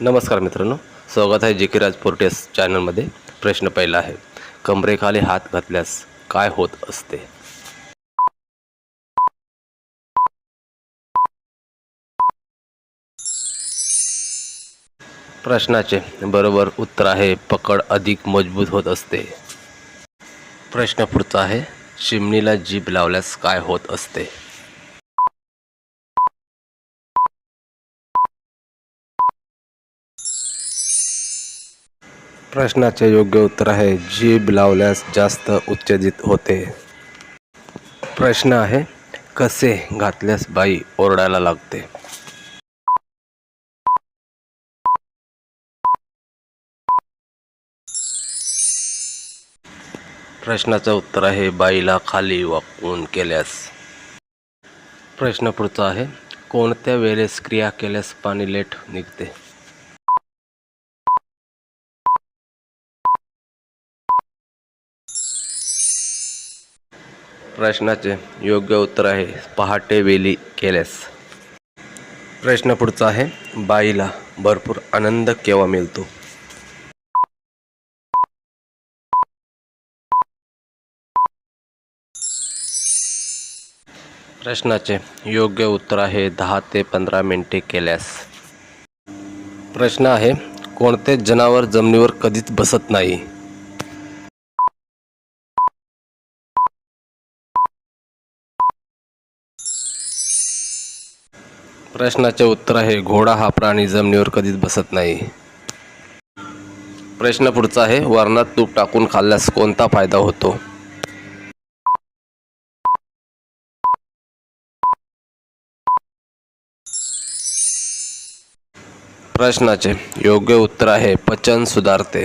नमस्कार मित्रांनो स्वागत आहे जे के राज पोर्टेस चॅनलमध्ये. प्रश्न पहिला आहे कमरेखाली हात घातल्यास काय होत असते? प्रश्नाचे बरोबर उत्तर आहे पकड अधिक मजबूत होत असते. प्रश्न पुढचा आहे चिमणीला जीभ लावल्यास काय होत असते? प्रश्नाचे योग्य उत्तर आहे जीभ लावल्यास जास्त उत्तेजित होते. प्रश्न आहे कसे घातल्यास बाई ओरडायला लागते? प्रश्नाचं उत्तर आहे बाईला खाली वाकून केल्यास. प्रश्न पुढचा आहे कोणत्या वेळेस क्रिया केल्यास पाणी लेट निघते? प्रश्नाचे योग्य उत्तर आहे. पहाटे वेली केल्यास. प्रश्न पुढचा आहे. बाईला भरपूर आनंद केव्हा मिळतो? प्रश्नाचे योग्य उत्तर आहे. दहा ते पंधरा मिनिटे केल्यास. प्रश्न आहे कोणते जनावर जमिनीवर कधीच बसत नाही? प्रश्नाचे उत्तर आहे घोडा हा प्राणी जमिनीवर कधीच बसत नाही. प्रश्न पुढचा आहे वरणात तूप टाकून खाल्ल्यास कोणता फायदा होतो? प्रश्नाचे योग्य उत्तर आहे पचन सुधारते.